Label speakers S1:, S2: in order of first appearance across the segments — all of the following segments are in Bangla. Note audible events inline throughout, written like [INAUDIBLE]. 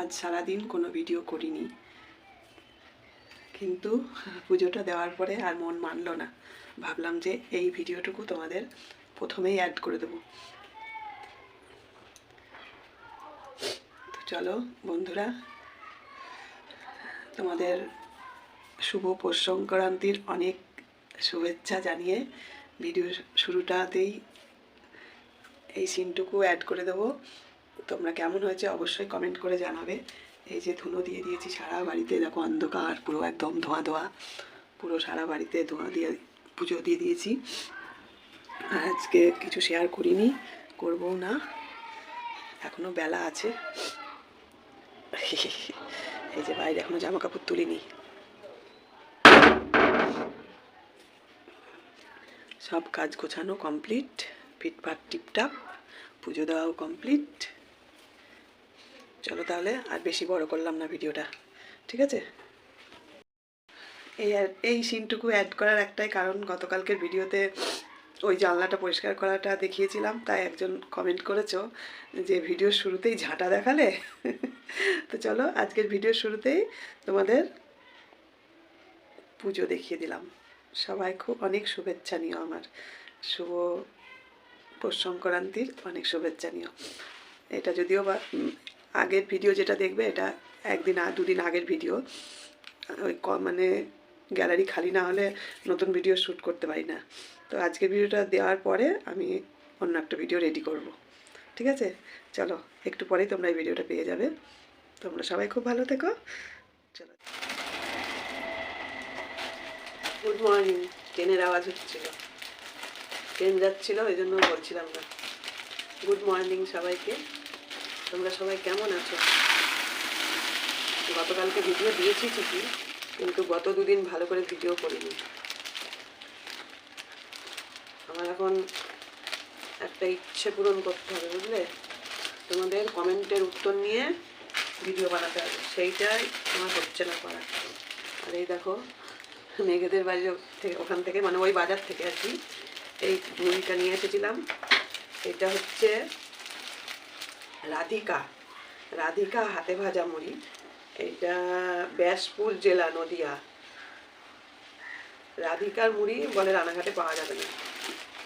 S1: আজ সারাদিন কোনো ভিডিও করিনি। কিন্তু পুজোটা দেওয়ার পরে আর মন মানলো না। ভাবলাম যে এই ভিডিওটুকু তোমাদের প্রথমেই অ্যাড করে দেবো। তো চলো বন্ধুরা, তোমাদের শুভ পৌষ সংক্রান্তির অনেক শুভেচ্ছা জানিয়ে ভিডিও শুরুটাতেই এই সিনটুকু অ্যাড করে দেবো। তোমরা কেমন হয়েছে অবশ্যই কমেন্ট করে জানাবে। এই যে ধুনো দিয়ে দিয়েছি সারা বাড়িতে, দেখো অন্ধকার, পুরো একদম ধোঁয়া ধোঁয়া। পুরো সারা বাড়িতে ধোঁয়া দিয়ে, পুজো দিয়ে দিয়েছি। আর আজকে কিছু শেয়ার করিনি করব না। এখনও বেলা আছে। [LAUGHS] এই যে বাইরে এখনও জামা কাপড় তুলিনি। সব কাজ গোছানো কমপ্লিট ফিটফাট টিপটাপ, পুজো দেওয়াও কমপ্লিট চলো তাহলে, আর বেশি বড় করলাম না ভিডিওটা, ঠিক আছে? এই এই সিনটুকু অ্যাড করার একটাই কারণ, গতকালকের ভিডিওতে ওই জানলাটা পরিষ্কার করাটা দেখিয়েছিলাম, তাই একজন কমেন্ট করেছ যে ভিডিওর শুরুতেই ঝাঁটা দেখালে? [LAUGHS] তো চলো, আজকের ভিডিওর শুরুতেই তোমাদের পুজো দেখিয়ে দিলাম। সবাই খুব অনেক শুভেচ্ছা নিও আমার। শুভ পৌষ সংক্রান্তির অনেক শুভেচ্ছা নিও। এটা যদিও বা আগের ভিডিও যেটা দেখবে, এটা একদিন আর দুদিন আগের ভিডিও ওই মানে গ্যালারি খালি না হলে নতুন ভিডিও শ্যুট করতে পারি না। তো আজকের ভিডিওটা দেওয়ার পরে আমি অন্য একটা ভিডিও রেডি করব। ঠিক আছে? চলো, একটু পরেই তোমরা এই ভিডিওটা পেয়ে যাবে। তোমরা সবাই খুব ভালো থেকো। চলো। গুড মর্নিং ট্রেনের আওয়াজ হচ্ছিল। ট্রেন যাচ্ছিল, ওই জন্য বলছিলাম না। গুড মর্নিং সবাইকে। তোমরা সবাই কেমন আছো? গতকালকে ভিডিও দিয়েছি ঠিকই, কিন্তু গত দুদিন ভালো করে ভিডিও করিনি। আমার এখন একটা ইচ্ছে পূরণ করতে হবে, বুঝলে? তোমাদের কমেন্টের উত্তর নিয়ে ভিডিও বানাতে হবে। সেইটাই আমার হচ্ছে না করা আর এই দেখো, মেঘেদের বাড়ি থেকে, ওখান থেকে মানে ওই বাজার থেকে আর কি, এই মুড়িটা নিয়ে এসেছিলাম। এটা হচ্ছে রাধিকা রাধিকা হাতে ভাজা মুড়ি, এটা ব্যাসপুর জেলা নদিয়া। রাধিকার মুড়ি বলে রানাঘাটে পাওয়া যাবে না।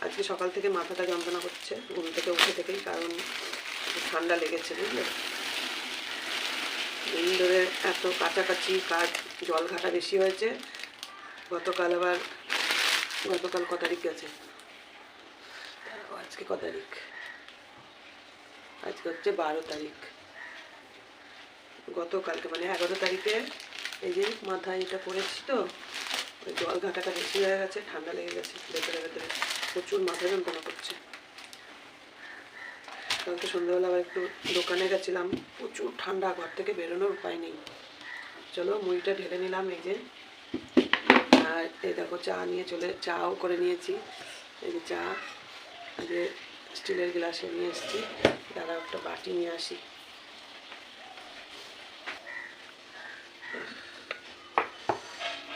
S1: আজকে সকাল থেকে মাথাটা যন্ত্রণা করছে, ঘুম থেকে উঠে থেকেই, কারণ ঠান্ডা লেগেছে, বুঝলে? দিন ধরে এত কাছাকাছি কাজ, জল ঘাটা বেশি হয়েছে। গতকাল আবার, গতকাল ক তারিখ গেছে? আজকে ক তারিখ? আজকে হচ্ছে বারো তারিখ। গতকালকে মানে এগারো তারিখে এই যে মাথায় এটা পড়েছি তো জল ঘাটাটা বেশি হয়ে গেছে, ঠান্ডা লেগে গেছে, ভেতরে ভেতরে প্রচুর মাথা যন্ত্রণা করছে। কালকে সন্ধ্যাবেলা আবার একটু দোকানে গেছিলাম, প্রচুর ঠান্ডা, ঘর থেকে বেরোনোর উপায় নেই। চলো মুড়িটা ঢেলে নিলাম এই যে। আর এই দেখো চা নিয়ে চলে, চাও করে নিয়েছি। এই যে চা যে স্টিলের গ্লাসে নিয়ে এসেছি। দাদা একটা বাটি নিয়ে আসি।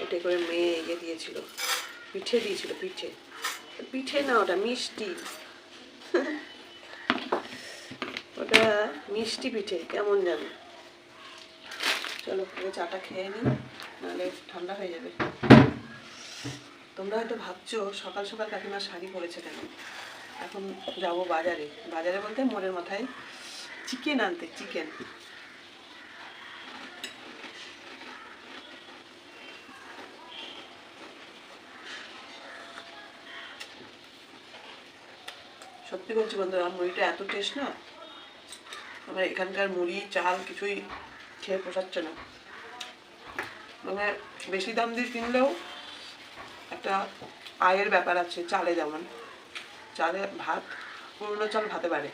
S1: এটা করে মেয়ে ইয়ে দিয়েছিল। পিঠে দিয়েছিল, পিঠে। পিঠে না ওটা মিষ্টি। ওটা মিষ্টি পিঠে, কেমন জানো। চলো চাটা খেয়ে নিই, নাহলে ঠান্ডা হয়ে যাবে। তোমরা হয়তো ভাবছ, সকাল সকাল কাকিমা শাড়ি পরেছে কেন? এখন যাব বাজারে। বাজারে বলতে মোড়ের মাথায় চিকেন আনতে, চিকেন। সত্যি বলছি বন্ধুরা, মুড়িটা এত টেস্ট না আমার এখানকার মুড়ি, চাল কিছুই খেয়ে পোষাচ্ছে না। মানে বেশি দাম দিয়ে কিনলেও একটা আয়ের ব্যাপার আছে, চালে যেমন। চালে ভাত, পুরনো চাল ভাতে পারে।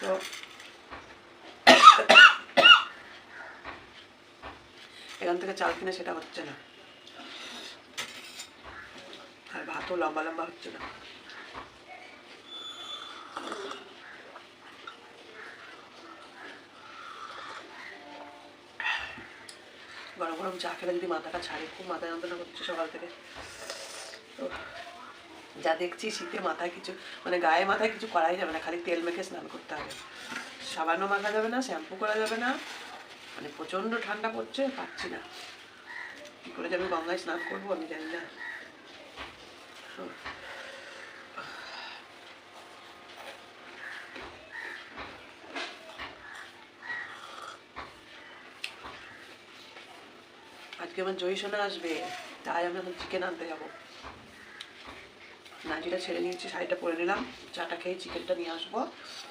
S1: তো এখান থেকে চাল কিনে সেটা হচ্ছে না। আর ভাতও লম্বা লম্বা হচ্ছে না। গরম গরম চা খেলে যদি মাথাটা ছাড়ে, খুব মাথা যন্ত্রণা করছে সকাল থেকে। তো যা দেখছি শীতে মাথায় কিছু মানে গায়ে মাথায় কিছু করাই যাবে না, খালি তেল মেখে স্নান করতে হবে। সাবানও মাখা যাবে না, শ্যাম্পু করা যাবে না। মানে প্রচণ্ড ঠান্ডা পড়ছে, পাচ্ছি না। কী করে যে আমি গঙ্গায় স্নান করব, আমি জানি না। আজকে আমার জয়ী সোনা আসবে, তাই আমি এখন চিকেন আনতে যাব। নাজিটা ছেড়ে নিয়েছি, শাড়িটা পরে নিলাম চাটা খেয়ে চিকেনটা নিয়ে আসব,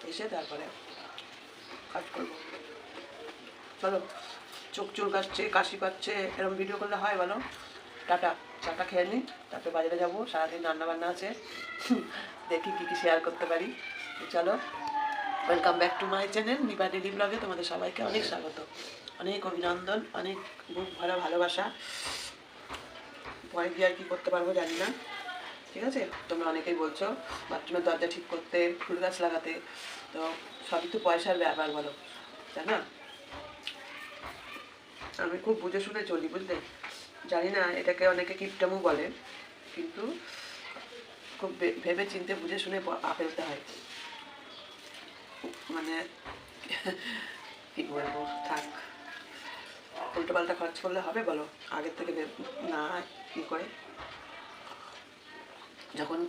S1: এসে তারপরে কাজ করব। চলো, চোখ চুল কাশছে কাশি পাচ্ছে, এরকম ভিডিও করলে হয় বলো? টাটা চাটা খেয়ে নিই তারপরে বাজারে যাব, সারাদিন রান্নাবান্না আছে, দেখি কী কী শেয়ার করতে পারি। চলো welcome back to my channel Nipa daily ব্লগে তোমাদের সবাইকে অনেক স্বাগত। অনেক অভিনন্দন, অনেক বুক ভরা ভালোবাসা। পরে গিয়ে আর কি করতে পারব জানি না। ঠিক আছে? তোমরা অনেকেই বলছো বাথরুমের দরজা ঠিক করতে, ফুল গাছ লাগাতে, তো সবই তো পয়সার ব্যাপার বলো, তাই না? আমি খুব বুঝে শুনে চলি, বুঝলে? জানি না, এটাকে অনেকে কিপটামু বলে, কিন্তু খুব ভেবে চিনতে বুঝে শুনে পা ফেলতে হয়। মানে [LAUGHS] কি বলব, থাক। উল্টো পাল্টা খরচ করলে হবে বলো, আগের থেকে না, কি করে? যখন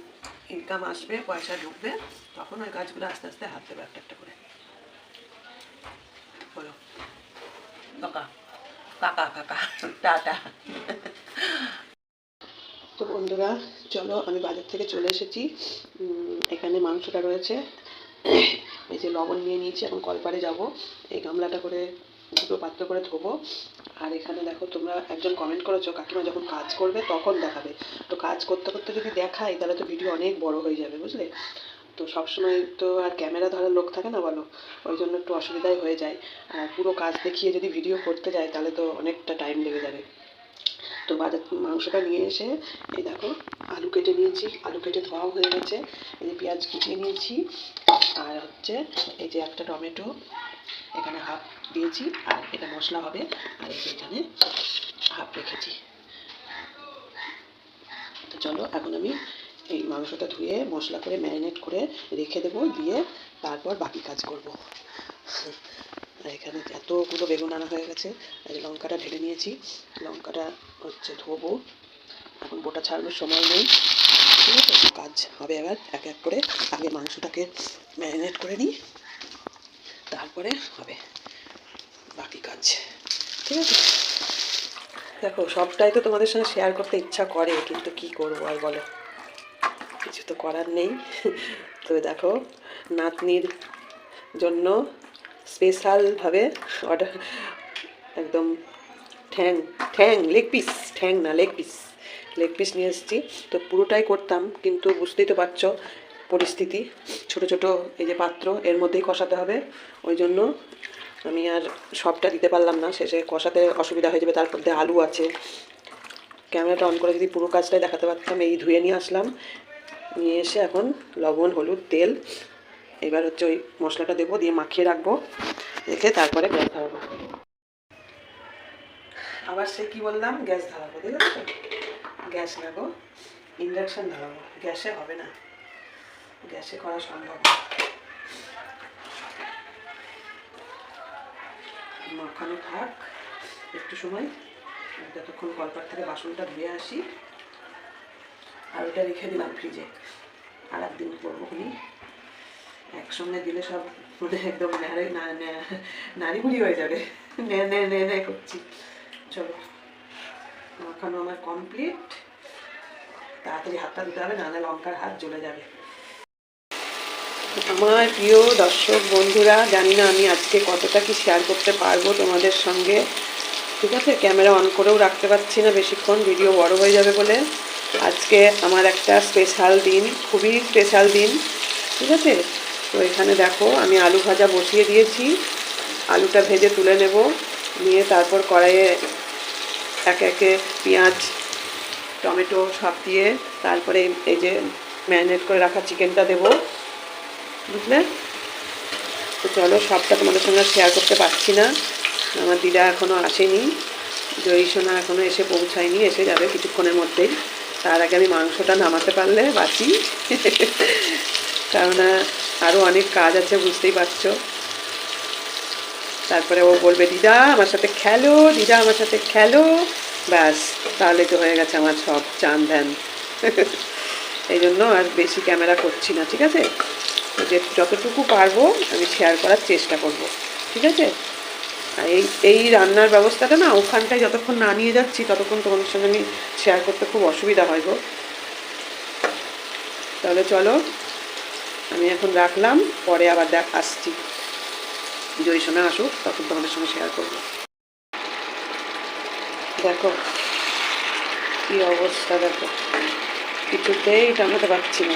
S1: ইনকাম আসবে, পয়সা ঢুকবে, তখন ওই গাছগুলো আস্তে আস্তে হাত দেবে একটা একটা করে। বলো। কাকা কাকা কাকা, টাটা। তো বন্ধুরা, চলো, আমি বাজার থেকে চলে এসেছি। এখানে মাংসটা রয়েছে। এই যে লবণ নিয়ে নিয়েছি, এখন কলপারে যাব। এই গামলাটা করে দুটো পাত্র করে ধোবো। আর এখানে দেখো তোমরা একজন কমেন্ট করেছ, কাকিমা যখন কাজ করবে তখন দেখাবে। তো কাজ করতে করতে যদি দেখাই, তাহলে তো ভিডিও অনেক বড় হয়ে যাবে, বুঝলে? তো সবসময় তো আর ক্যামেরা ধরার লোক থাকে না বলো? ওই জন্য একটু অসুবিধাই হয়ে যায়। আর পুরো কাজ দেখিয়ে যদি ভিডিও করতে যায়, তাহলে তো অনেকটা টাইম লেগে যাবে। তো বাজার মাংসটা নিয়ে এসে, এই দেখো, আলু কেটে নিয়েছি। আলু কেটে ধোয়াও হয়ে গেছে। এই যে পেঁয়াজ কুচিয়ে নিয়েছি। আর হচ্ছে এই যে একটা টমেটো। এখানে হাফ দিয়েছি, আর এটা মশলা হবে। আর এখানে হাফ রেখেছি। তো চলো, এখন আমি এই মাংসটা ধুয়ে মশলা করে ম্যারিনেট করে রেখে দেবো, দিয়ে তারপর বাকি কাজ করব। আর এখানে এতগুলো বেগুন আনা হয়ে গেছে। এই লঙ্কাটা ঢেলে নিয়েছি। লঙ্কাটা হচ্ছে ধোবো। এখন গোটা ছাড়ানোর সময় নেই। ঠিক আছে, কাজ হবে এবার। এক এক করে আগে মাংসটাকে ম্যারিনেট করে নিই। তারপরে হবে বাকি কাজ। ঠিক আছে? দেখো, সবটাই তো তোমাদের সঙ্গে শেয়ার করতে ইচ্ছা করে, কিন্তু কি করব আর বলো? কিছু তো করার নেই। [LAUGHS] তো দেখো, নাতনির জন্য স্পেশালভাবে অর্ডার একদম ঠ্যাং ঠ্যাং লেগ পিস ঠ্যাং না লেগ পিস লেগ পিস নিয়ে এসেছি। তো পুরোটাই করতাম, কিন্তু বুঝতেই তো পারছ পরিস্থিতি, ছোট ছোট এই যে পাত্র, এর মধ্যেই কষাতে হবে। ওই জন্য আমি আর সবটা দিতে পারলাম না। শেষে কষাতে অসুবিধা হয়ে যাবে তার মধ্যে আলু আছে। ক্যামেরাটা অন করে যদি পুরো কাজটাই দেখাতে পারতাম, এই ধুয়ে নিয়ে আসলাম। নিয়ে এসে এখন লবণ, হলুদ, তেল, এবার হচ্ছে ওই মশলাটা দেবো, দিয়ে মাখিয়ে রাখব, রেখে তারপরে গ্যাস ধরাবো আবার সে কি বললাম? গ্যাস ধরাবো আছে? গ্যাস না গো ইন্ডাকশান ধরাবো গ্যাসে হবে না। গ্যাসে করা সম্ভব মাখানো থাক। একটু সময়। যতক্ষণ কলপার থেকে বাসনটা ধুয়ে আসি। আর ওটা রেখে দিলাম ফ্রিজে। আর একদিন করব খুলি একসঙ্গে দিলে সব মানে একদম নারে না নারীগুড়ি হয়ে যাবে। নে নে নে নে করছি। চলো। মাখানো আমার কমপ্লিট তাড়াতাড়ি হাতটা দিতে হবে, নাহলে লঙ্কার হাত জ্বলে যাবে। আমার প্রিয় দর্শক বন্ধুরা, জানি না আমি আজকে কতটা কি শেয়ার করতে পারব তোমাদের সঙ্গে। ঠিক আছে ক্যামেরা অন করেও রাখতে পারছি না বেশিক্ষণ ভিডিও বড় হয়ে যাবে বলে। আজকে আমার একটা স্পেশাল দিন, খুবই স্পেশাল দিন। ঠিক আছে? তো এখানে দেখো, আমি আলু ভাজা বসিয়ে দিয়েছি। আলুটা ভেজে তুলে নেব। নিয়ে তারপর কড়াইয়ে একে একে পেঁয়াজ, টমেটো সব দিয়ে তারপরে এই যে ম্যারিনেট করে রাখা চিকেনটা দেবো। বুঝলে? তো চলো, সবটা তোমাদের সঙ্গে শেয়ার করতে পারছি না। আমার দিদা এখনও আসেনি। জয়ী সোনা এখনও এসে পৌঁছায়নি, এসে যাবে কিছুক্ষণের মধ্যেই। তার আগে আমি মাংসটা নামাতে পারলে বাঁচি। কেননা আরও অনেক কাজ আছে, বুঝতেই পারছ। তারপরে ও বলবে, দিদা, আমার সাথে খেলো, দিদা, আমার সাথে খেলো। ব্যাস, তাহলে তো হয়ে গেছে আমার সব চান ধ্যান। এই জন্য আর বেশি ক্যামেরা করছি না, ঠিক আছে? যে যতটুকু পারব আমি শেয়ার করার চেষ্টা করব, ঠিক আছে? আর এই এই রান্নার ব্যবস্থাটা না ওখানটায় যতক্ষণ না নিয়ে যাচ্ছি, ততক্ষণ তোমাদের সঙ্গে আমি শেয়ার করতে খুব অসুবিধা হয় গো। তাহলে চলো, আমি এখন রাখলাম, পরে আবার দেখ, আসছি। জয় শোনা আসুক, তখন তোমাদের সঙ্গে শেয়ার করব। দেখো, কি অবস্থা দেখো। কিছুতেই টানাতে পারছি না।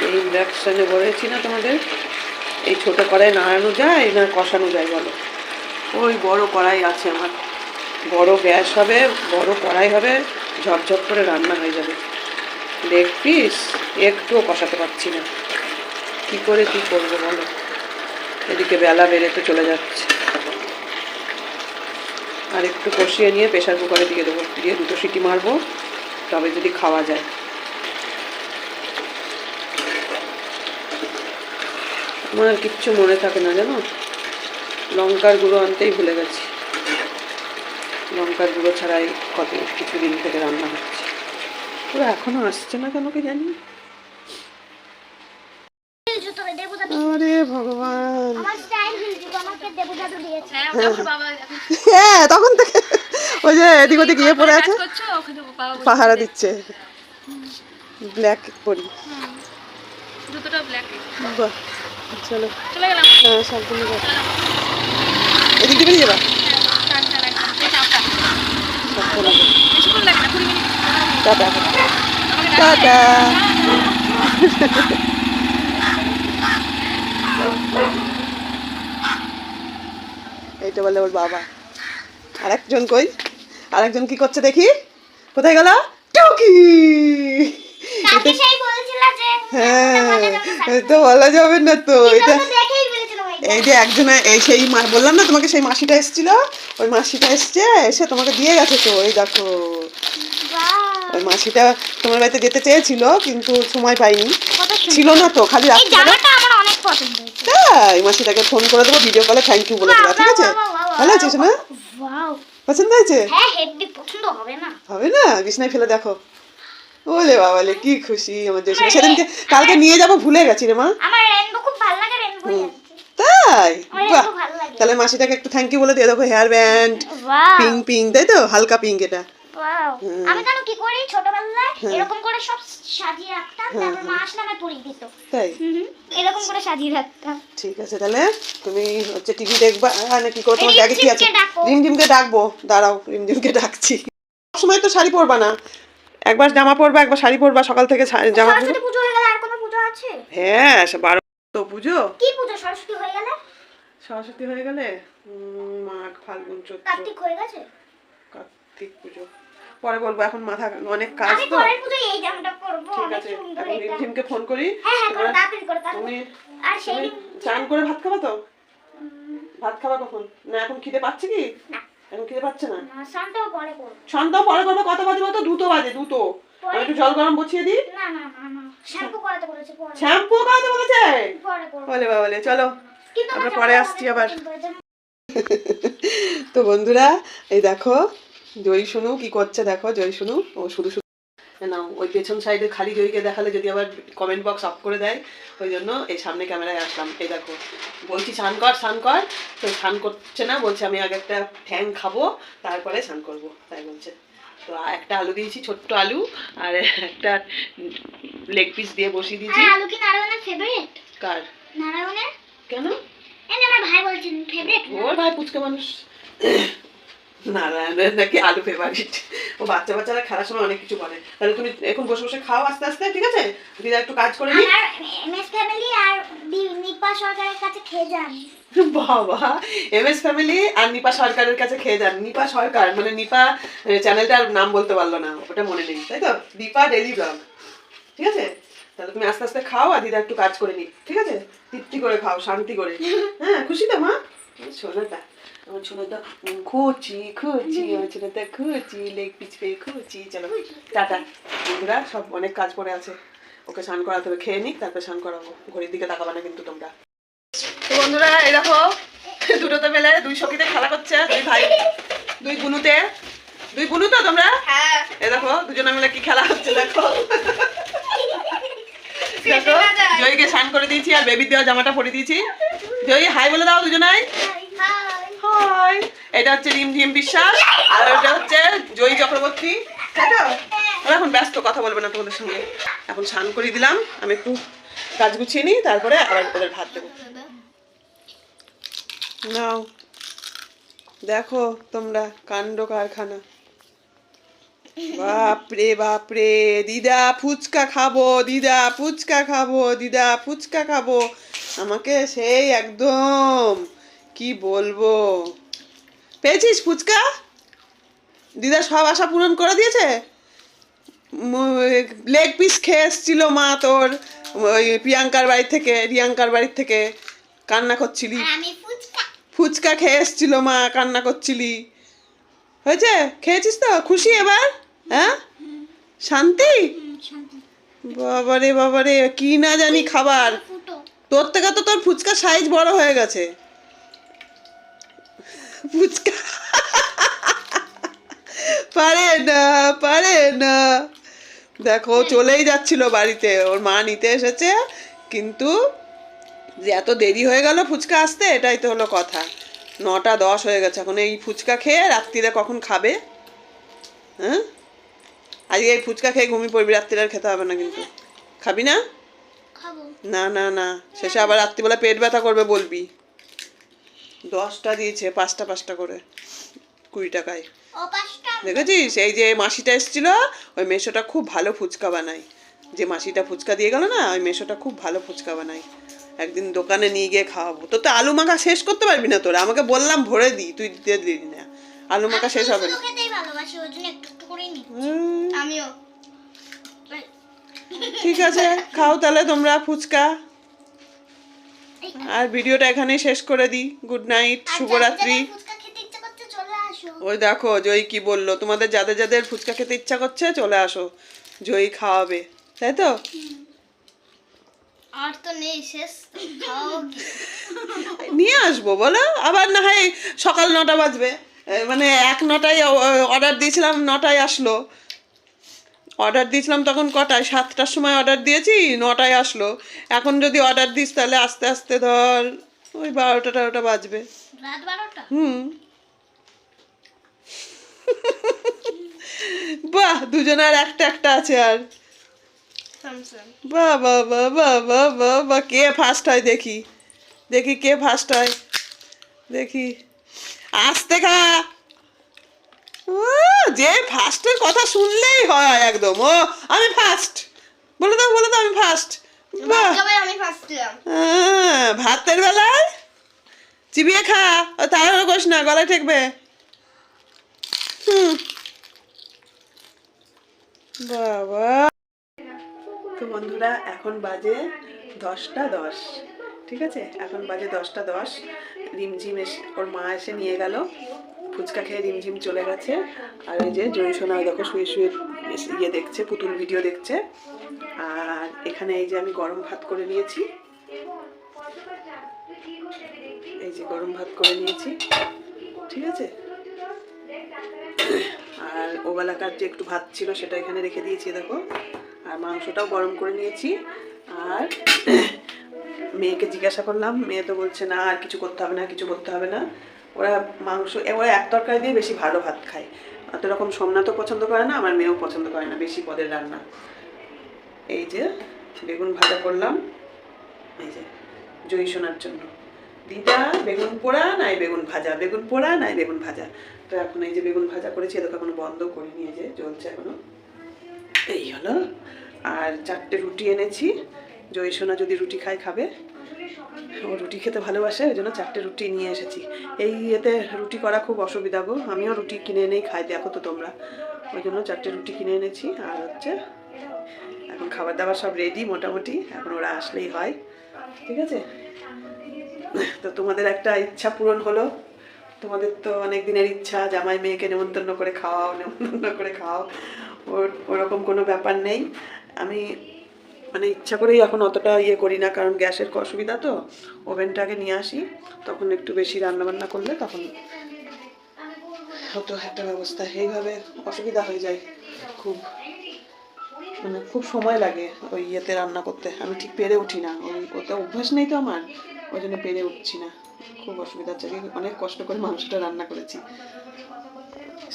S1: এই ইন্ডাকশানে বলেছি না তোমাদের? এই ছোটো কড়াই নাড়ানো যায় না কষানো যায় বলো? ওই বড় কড়াই আছে আমার। বড় গ্যাস হবে, বড় কড়াই হবে ঝপঝপ করে রান্না হয়ে যাবে। লেগ পিস একটুও কষাতে পারছি না। কি করে, কি করব বলো? এদিকে বেলা বেড়ে তো চলে যাচ্ছে। আর একটু কষিয়ে নিয়ে প্রেশার কুকারে দিয়ে দেবো। দিয়ে দুটো সিটি মারবো, তবে যদি খাওয়া যায়। আমার আর কিচ্ছু মনে থাকে না জানো? লঙ্কার গুঁড়ো আনতেই ভুলে গেছি। লঙ্কার গুঁড়ো ছাড়াই কত কিছুদিন থেকে রান্না হচ্ছে। পুরো এখনও আসছে না কেন কি জানি?
S2: জুতো দেবু দাদু
S1: আরে ভগবান
S3: হ্যাঁ ওর
S1: হ্যাঁ তখন থেকে ওই যে এদিক ওদিক গিয়ে পড়ে আছে।
S3: ওর
S1: পাহারা দিচ্ছে। ব্ল্যাক পরি।
S3: ব্ল্যাক
S1: বাহ। চলো।
S3: চলে গেলাম।
S1: হ্যাঁ যাও।
S3: চলো
S1: এদিক দিয়ে বেরিয়ে যাবা? টাটা। টাটা। এইটা বলে ওর বাবা। আরেকজন কই? আরেকজন কি করছে দেখি? কোথায় গেল? টুকি
S2: কাকে সেই বলেছিল যে
S1: হ্যাঁ তো বলা যাবে না তো এটা এই যে একজনে এই সেই বললাম না তোমাকে সেই মাসিটা এসেছিল? ওই মাসিটা এসছে এসে তোমাকে দিয়ে গেছে তো ওই দেখো। ওই মাসিটা তোমার বাড়িতে যেতে চেয়েছিল কিন্তু সময় পাইনি। ছিল না তো খালি
S2: এই
S1: তাই মাসিটাকে ফোন করে দেবো ভিডিও কলে থ্যাংক ইউ বলে দেবো ঠিক আছে? ভালো আছিস না পছন্দ হয়েছে?
S2: হ্যাঁ হবে না?
S1: বিছনায় ফেলে দেখো। ওলে বাবালে কি খুশি জয়সী সেদিনকে কালকে নিয়ে যাব ভুলে গেছি রে মা।
S2: আমার রেনবো খুব ভালো লাগে রেনবো
S1: তাই? বাহ। তাহলে মাসিটাকে একটু থ্যাংক ইউ বলে দিয়ে দেখো হেয়ার ব্যান্ড পিঙ্ক পিঙ্ক তাই তো? হালকা পিঙ্ক এটা।
S2: Wow
S1: hmm.
S2: আমি জানো কি করি? ছোটবেলায়
S1: হ্যাঁ।
S2: এরকম করে সব সাজিয়ে রাখতাম
S1: হ্যাঁ,
S2: তারপর মা আসলে আমায় পরিয়ে দিত।
S1: তাই?
S2: এরকম করে সাজিয়ে রাখতাম।
S1: ঠিক আছে তাহলে তুমি হচ্ছে টিভি দেখবা না কি করে তোমার
S2: এই
S1: ব্যাগে কি আছে?
S2: রিমঝিমকে ডাকো।
S1: ডাকবো। দাঁড়াও রিমঝিমকে ডাকছি। সময় তো শাড়ি পরবা না। একবার জামা পরবা একবার শাড়ি পরবা সকাল থেকে জামা পরবা
S2: সরস্বতী পুজো হয়ে গেলে আর কোনো পুজো আছে?
S1: হ্যাঁ বারো তো পুজো।
S2: কি পুজো সরস্বতী হয়ে গেলে?
S1: সরস্বতী হয়ে গেলে মাঘ ফাল্গুন চৈত্র।
S2: কার্তিক হয়ে গেছে?
S1: কার্তিক পুজো। পরে বলব এখন মাথা অনেক কাজ
S2: আমি
S1: তো।
S2: পরের পুজো এই জামাটা পরবো
S1: ঠিক আছে এখন রিমঝিমকে ফোন করি।
S2: হ্যাঁ হ্যাঁ করো তাড়াতাড়ি করো
S1: তুমি
S2: আর সেই
S1: চান করে ভাত খাবা তো? ভাত খাবা কখন? না এখন খিদে পাচ্ছে কি?
S2: না।
S1: এখন খেতে পাচ্ছে না?
S2: শান্তও পরে করব।
S1: সন্ধ্যা পরে করবে কত বাজে বলতো? দুটো বাজে দুটো। আমি একটু জল গরম বসিয়ে দিই?
S2: না না না না। শ্যাম্পু করাতে বলেছে
S1: শ্যাম্পু বলেছে?
S2: পরে করো
S1: বলে চলো।
S2: আমরা
S1: পরে আসছি আবার। [LAUGHS] তো বন্ধুরা এই দেখো জয়ী শুনু কি করছে দেখো জয় শুনু ও শুধু শুধু না ওই পেছন সাইডে খালি জয়কে দেখালে যদি আবার কমেন্ট বক্স অফ করে দেয় ওই জন্য এই সামনে ক্যামেরায় আসলাম। এই দেখো বলছি স্নান কর স্নান কর। তো স্নান করছে না বলছে আমি আগে একটা ঠ্যাং খাব তারপরে স্নান করব। তাই বলছে। তো একটা আলু দিয়েছি ছোট্ট আলু আর একটা লেগ পিস দিয়ে বসিয়ে দিয়েছি।
S2: আলু কি নারায়ণের ফেভারিট
S1: কার?
S2: নারায়ণের?
S1: কেন?
S2: আমার ভাই বলছেন ফেভারিট
S1: ওর ভাই পুচকে মানুষ। নারায়ণের নাকি আলু ফেভারিট ও বাচ্চা বাচ্চারা খেলার সময় অনেক কিছু বলে তাহলে তুমি এখন বসে বসে খাও আস্তে আস্তে ঠিক আছে? দিদা একটু কাজ করে নি
S2: আমার এমএস ফ্যামিলি আর নিপা সরকারের কাছে খেয়ে যান।
S1: বাবা এম এস ফ্যামিলি আর নিপা সরকারের কাছে খেয়ে যান। নিপা সরকার মানে নিপা চ্যানেলটার নাম বলতে পারল না ওটা মনে নেই তাই তো? দীপা ডেলি ব্লগ ঠিক আছে? তাহলে তুমি আস্তে আস্তে খাও আর দিদা একটু কাজ করে নি ঠিক আছে? তৃপ্তি করে খাও শান্তি করে। হ্যাঁ খুশি তো মা? শোনাটা খুচি খুচি আমার ছোটটা খুচি লেগ পিচ পেয়ে খুচি চলো টাটা বন্ধুরা সব অনেক কাজ পড়ে আছে ওকে স্নান করাতে হবে খেয়ে নিক তারপর স্নান করাবো ঘড়ির দিকে তাকাবা না কিন্তু তোমরা তো বন্ধুরা দেখো দুটোতে মেলে দুই সখীতে খেলা করছে দুই ভাই দুই গুনুতে দুই গুনু তো তোমরা এই দেখো দুজনে মিলে কি খেলা হচ্ছে দেখো দেখো জয়ীকে স্নান করে দিয়েছি আর বেবির দেওয়া জামাটা পরে দিয়েছি জয়ী হাই বলে দাও দুজনাই হাই। এটা হচ্ছে রিমঝিম বিশ্বাস আর ওটা হচ্ছে জয়ী চক্রবর্তী। ওরা এখন ব্যস্ত কথা বলবে না তোমাদের সঙ্গে। এখন স্নান করে দিলাম আমি একটু কাজ গুছিয়ে নিই তারপরে আবার ওদের ভাত দেবো। নাও দেখো তোমরা কাণ্ড কারখানা। বাপরে বাপরে দিদা ফুচকা খাব দিদা ফুচকা খাব দিদা ফুচকা খাব। আমাকে সেই একদম কি বলব? পেয়েছিস ফুচকা? দিদা সব আশা পূরণ করে দিয়েছে? লেগ পিস খেয়ে এসছিল মা তোর ওই প্রিয়াঙ্কার বাড়ি থেকে রিয়াঙ্কার বাড়ির থেকে কান্না করছিলি।
S2: ফুচকা।
S1: ফুচকা খেয়ে এসছিল মা কান্না করছিলি। হয়েছে? খেয়েছিস তো? খুশি এবার? হ্যাঁ? শান্তি? বাবারে বাবারে কি না জানি খাবার। তোর থেকে তো তোর ফুচকা সাইজ বড় হয়ে গেছে। ফুচকা পারে না পারে না দেখো চলেই যাচ্ছিল বাড়িতে। ওর মা নিতে এসেছে কিন্তু যে এত দেরি হয়ে গেল ফুচকা আসতে এটাই তো হলো কথা। নটা দশ হয়ে গেছে এখন এই ফুচকা খেয়ে রাত্রিরে কখন খাবে? হ্যাঁ? আজকে এই ফুচকা খেয়ে ঘুমিয়ে পড়বি রাত্রিরে আর খেতে হবে না কিন্তু। খাবি না? না না না। শেষে আবার রাত্রিবেলা পেট ব্যথা করবে বলবি। দশটা দিয়েছে পাঁচটা পাঁচটা করে কুড়ি টাকায়। দেখেছিস? এই যে মাসিটা এসেছিল ওই মেশোটা খুব ভালো ফুচকা বানায়। যে মাসিটা ফুচকা দিয়ে গেল না ওই মেশোটা খুব ভালো ফুচকা বানায়। একদিন দোকানে নিয়ে গিয়ে খাওয়াবো। তোর তো আলু মাখা শেষ করতে পারবি না তোরা? আমাকে বললাম ভরে দিই তুই দিতে দিলি না। আলু মাখা শেষ হবে না। ঠিক আছে খাও তাহলে তোমরা ফুচকা। আর ভিডিওটা এখানেই শেষ করে দিই। গুড নাইট শুভরাত্রি।
S2: ফুচকা খেতে ইচ্ছে করছে চলে আসো।
S1: ওই দেখো জয়ী কি বলল তোমাদের যাদের যাদের ফুচকা খেতে ইচ্ছা করছে চলে আসো। জয়ী খাওয়াবে তাই তো?
S2: আর তো নেই শেষ
S1: নিয়ে আসব বলো। আবার না হয় সকাল নটা বাজবে। মানে এক নটায় অর্ডার দিয়েছিলাম নটায় আসলো। অর্ডার দিয়েছিলাম তখন কটায়? সাতটার সময় অর্ডার দিয়েছি নটায় আসলো। এখন যদি অর্ডার দিস তাহলে আস্তে আস্তে ধর ওই বারোটা তেরোটা বাজবে। হুম। বাহ দুজনের একটা একটা আছে আর। বাহ বাহ বাহ বাহ বাহ বাহ বাহ কে ফার্স্ট হয় দেখি। দেখি কে ফার্স্ট হয়। দেখি। আসতে খা! যে ফার্স্টের কথা শুনলেই হয় একদম। ও আমি ফার্স্ট বলে দাও বলে দাও আমি ফার্স্ট আহ, ভাতের বেলায় চিবিয়ে খা ও তাড়াহুড়ো করিস না গলায় ঠেকবে। হুম। বাবা। তো বন্ধুরা এখন বাজে দশটা দশ ঠিক আছে? এখন বাজে দশটা দশ। রিমঝিম এসে ওর মা এসে নিয়ে গেল। ফুচকা খেয়ে রিমঝিম চলে গেছে। আর এই যে জয়সোনা দেখো শুয়ে শুয়ে ইয়ে দেখছে, পুতুল ভিডিও দেখছে। আর এখানে এই যে আমি গরম ভাত করে নিয়েছি। এই যে গরম ভাত করে নিয়েছি। ঠিক আছে? আর ওবেলাকার যে একটু ভাত ছিল সেটা এখানে রেখে দিয়েছি দেখো। আর মাংসটাও গরম করে নিয়েছি। আর মেয়েকে জিজ্ঞাসা করলাম, মেয়ে তো বলছে, না, আর কিছু করতে হবে না, কিছু করতে হবে না। ওরা মাংস ওরা এক তরকারি দিয়ে বেশি ভালো ভাত খায়। অত রকম সোমনাথও পছন্দ করে না, আমার মেয়েও পছন্দ করে না, বেশি পদের রান্না। এই যে, বেগুন ভাজা করলাম, এই যে, জয়ী শোনার জন্য। দিদা, বেগুন পোড়া, নাই বেগুন ভাজা। বেগুন পোড়া, নাই বেগুন ভাজা। তো এখন এই যে বেগুন ভাজা করেছি এদেরকে এখনও বন্ধ করিনি এই যে জ্বলছে এখনও। এই হলো। আর চারটে রুটি এনেছি। জয়ী সোনা যদি রুটি খায়, খাবে। ও রুটি খেতে ভালোবাসে, ওই জন্য চারটে রুটি নিয়ে এসেছি। এই ইয়েতে রুটি করা খুব অসুবিধা গো। আমিও রুটি কিনে এনেই খাই, দেখো তো তোমরা। ওই জন্য চারটে রুটি কিনে এনেছি, আর হচ্ছে এখন খাবার দাবার সব রেডি মোটামুটি, এখন ওরা আসলেই হয়। ঠিক আছে? তো তোমাদের একটা ইচ্ছা পূরণ হলো। তোমাদের তো অনেক দিনের ইচ্ছা, জামাই মেয়েকে নেমন্তন্ন করে খাওয়াও, নেমন্তন্ন করে খাওয়াও। ওর, ওরকম কোনো ব্যাপার নেই। আমি মানে ইচ্ছা করেই এখন অতটা ইয়ে করি না, কারণ গ্যাসের অসুবিধা তো। ওভেনটাকে নিয়ে আসি, তখন একটু বেশি রান্না বান্না করলে তখন হতো একটা ব্যবস্থা। এইভাবে অসুবিধা হয়ে যায় খুব। মানে খুব সময় লাগে ওই ইয়েতে রান্না করতে। আমি ঠিক পেরে উঠি না। ওই ওতে অভ্যাস নেই তো আমার, ওই জন্য পেরে উঠছি না। খুব অসুবিধা হচ্ছে। অনেক কষ্ট করে মাংসটা রান্না করেছি।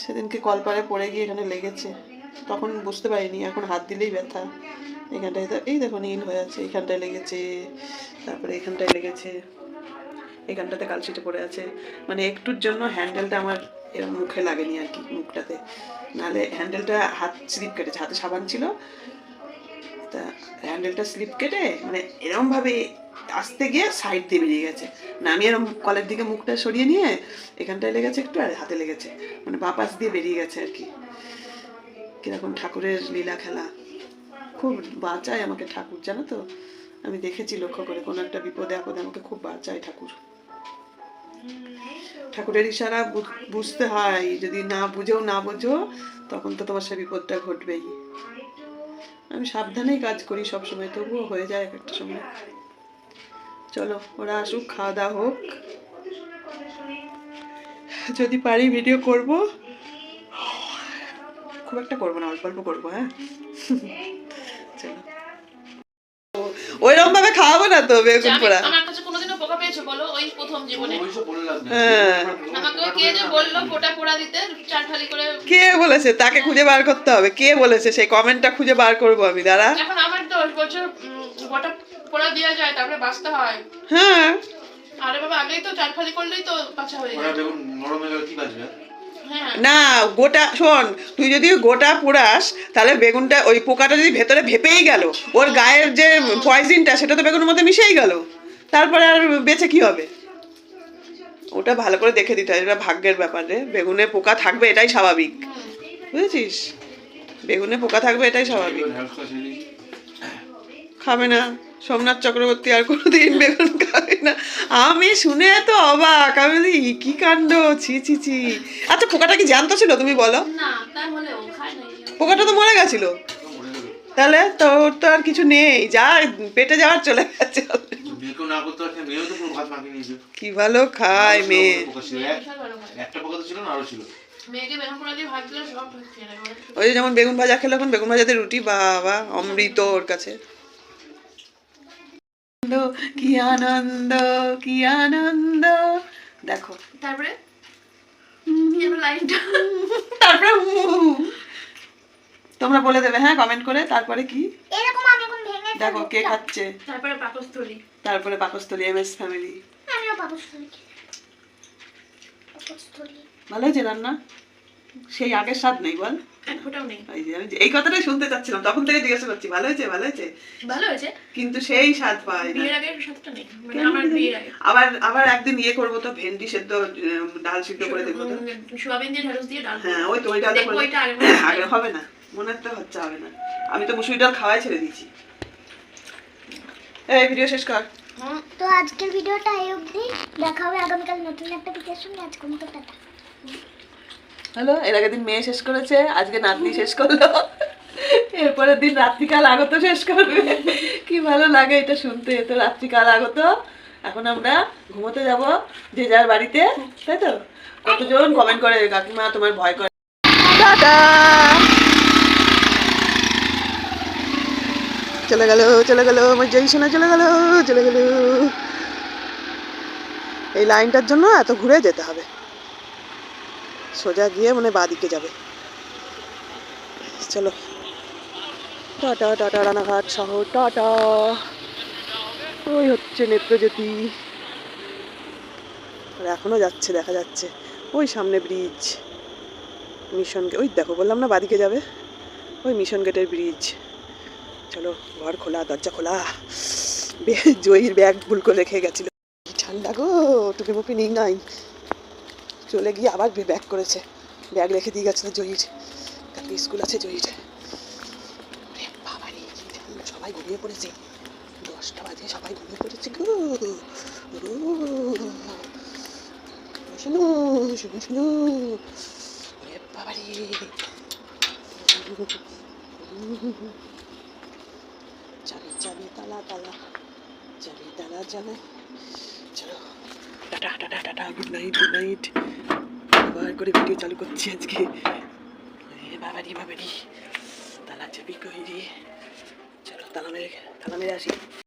S1: সেদিনকে কলপারে পড়ে গিয়ে এখানে লেগেছে। তখন বুঝতে পারিনি, এখন হাত দিলেই ব্যথা। এখানটায় এই দেখো নীল হয়ে আছে, এখানটায় লেগেছে, তারপরে এখানটায় লেগেছে, এখানটাতে কালশিটে পড়ে আছে। মানে একটুর জন্য হ্যান্ডেলটা আমার এরম মুখে লাগেনি আর কি, মুখটাতে। নাহলে হ্যান্ডেলটা হাত স্লিপ কেটেছে, হাতে সাবান ছিল। তা হ্যান্ডেলটা স্লিপ কেটে মানে এরমভাবে আসতে গিয়ে সাইড দিয়ে বেরিয়ে গেছে। না আমি এরম কলের দিকে মুখটা সরিয়ে নিয়ে এখানটায় লেগেছে একটু আর হাতে লেগেছে। মানে বাপাস দিয়ে বেরিয়ে গেছে আর কি। কীরকম ঠাকুরের লীলা খেলা। খুব বাঁচায় আমাকে ঠাকুর, জানো তো? আমি দেখেছি লক্ষ্য করে, কোনো একটা বিপদে আপদে আমাকে খুব বাঁচায় ঠাকুর। ঠাকুরের ইশারা বুঝতে হয়, যদি না বুঝেও না বোঝো, তখন তো তোমার সে বিপদটা ঘটবেই। আমি সাবধানেই কাজ করি সব সময় তবুও হয়ে যায় এক একটা সময়। চলো, ওরা আসুক, খাওয়া দাওয়া হোক। যদি পারি ভিডিও করব। খুব একটা করব না, অল্প অল্প করব হ্যাঁ? ওইরকম ভাবে খাওয়াবো না তো বেগুন পোড়া।
S4: আমার কাছে কোনোদিনও পোকা পেয়েছ বলো ওই প্রথম জীবনে।
S5: ওইসব বলে লাভ নেই।
S1: হ্যাঁ।
S4: কে যে বলল পোটা পোড়া দিতে চার ফালি করে
S1: কে বলেছে? তাকে খুঁজে বার করতে হবে। কে বলেছে? সেই কমেন্টটা খুঁজে বার করব আমি দাঁড়া।
S4: এখন আমার দোষ বলছো গোটা পোড়া দেওয়া যায় তারপরে বাঁচতে হয়।
S1: হ্যাঁ।
S4: আরে বাবা আগেই তো চার ফালি করলেই তো বাঁচা হয়ে
S5: ওরা
S4: যায়
S5: বেগুন নরম হয়ে গেলে কি বাঁচবে?
S4: হ্যাঁ
S1: না গোটা শোন তুই যদি গোটা পোড়াস তাহলে বেগুনটা ওই পোকাটা যদি ভেতরে ভেপেই গেল ওর গায়ের যে পয়জনটা সেটা তো বেগুনের মধ্যে মিশেই গেল। তারপরে আর বেঁচে কি হবে? ওটা ভালো করে দেখে দিতে হয় এটা ভাগ্যের ব্যাপারে বেগুনে পোকা থাকবে এটাই স্বাভাবিক। বুঝেছিস? বেগুনে পোকা থাকবে এটাই স্বাভাবিক। খাবে না। সোমনাথ চক্রবর্তী আর কোনোদিন [LAUGHS] বেগুন খাবে না। আমি শুনে তো অবাক। আমি বলি, কি কাণ্ড? ছি ছি ছি। আচ্ছা পোকাটা কি জানতো ছিল তুমি বলো?
S4: না তাই হলেও খায় না
S1: পোকাটা তো মরে গেছিল। তাহলে তো ওর তো আর কিছু নেই। যা পেটে যাওয়ার চলে গেছে কি ভালো খায় মেয়ে।
S5: একটা পোকা তো ছিল না আরও ছিল।
S1: ওই যেমন বেগুন ভাজা খেলো এখন বেগুন ভাজাতে রুটি বাবা অমৃত ওর কাছে। আনন্দ, কি আনন্দ কি আনন্দ। দেখো।
S4: তারপরে?
S1: তারপরে তোমরা বলে দেবে হ্যাঁ কমেন্ট করে তারপরে কি?
S2: এরকম আমি এখন ভেঙে
S1: দেখো কে খাচ্ছে?
S4: তারপরে পাকস্থলী
S1: তারপরে পাকস্থলী এম এস ফ্যামিলি
S2: আমিও পাকস্থলী পাকস্থলী
S1: ভালো হয়েছে রান্না? সেই আগের স্বাদ নেই বল।
S4: নেই।
S1: এই কথাটাই শুনতে চাচ্ছিলাম তখন থেকে জিজ্ঞাসা করছি ভালো হয়েছে? ভালো হয়েছে?
S4: ভালো হয়েছে।
S1: কিন্তু সেই স্বাদ
S4: বিয়ের আগের সাথটা নেই মানে আমার বিয়ের আগে?
S1: আবার আবার একদিন ইয়ে করব তো ভেন্ডি সেদ্ধ ডাল সিদ্ধ করে দেখব তো।
S4: সোয়াবিন দিয়ে ঢেঁড়স দিয়ে ডাল
S1: হ্যাঁ ওই তো ওই
S4: ওইটা আগে হয়।
S1: আগে হবে না মনে একটা হচ্ছে হবে না। আমি তো মুসুরি ডাল খাওয়াই ছেড়ে দিয়েছি। এই ভিডিও শেষ কর।
S2: তো আজকের ভিডিওটা এই অবধি। দেখা হবে আগামীকাল নতুন একটা ভিডিওর সঙ্গে। আজ পর্যন্ত টাটা।
S1: হ্যালো এর আগের দিন মেয়ে শেষ করেছে, আজকে নাতনি শেষ করল। এরপরের দিন রাত্রিকাল আগত শেষ করবে। কি ভালো লাগে এটা শুনতে। তো রাত্রিকাল আগত, এখন আমরা ঘুমোতে যাব যে যার বাড়িতে, তাই তো? কতজন কমেন্ট করে, কাকিমা তোমার ভয় করে। টাটা! চলে গেল চলে গেল, আমার জয় সোনা চলে গেল চলে গেল। এই লাইনটার জন্য এত ঘুরে যেতে হবে। সোজা গিয়ে মানে বাদিকে যাবে। চলো। টাটা টাটা, রানাঘাট শহর, টাটা। ওই হচ্ছে নেত্রজ্যোতি। আর এখনও যাচ্ছে, দেখা যাচ্ছে। ওই সামনে ব্রিজ মিশন ওই দেখো, বললাম না বাদিকে যাবে? ওই মিশন গেটের ব্রিজ চলো, ঘর খোলা, দরজা খোলা। জয়ীর ব্যাগ ভুল করে রেখে গেছিল। ঠান্ডা গো টুপি মুপি নিই নাই। চলে গিয়ে আবার ব্যাগ করেছে। ব্যাগ রেখে দিয়ে গেছিল জয়ীর কালকে স্কুল আছে ওরে বাবারে, সবাই ঘুমিয়ে পড়েছে। দশটা বাজে সবাই ঘুমিয়ে পড়েছে গো। শোনো শোনো শোনো বাবারে। চাবি চাবি তালা তালা। চাবি তালা চালা চলো। Tata tata tata good night good night আবার করে ভিডিও চালু করছি আজকে। বাবারি বাবারি। তালা চাবি কই রে? চলো, তালা মেরে তালা মেরে আসি।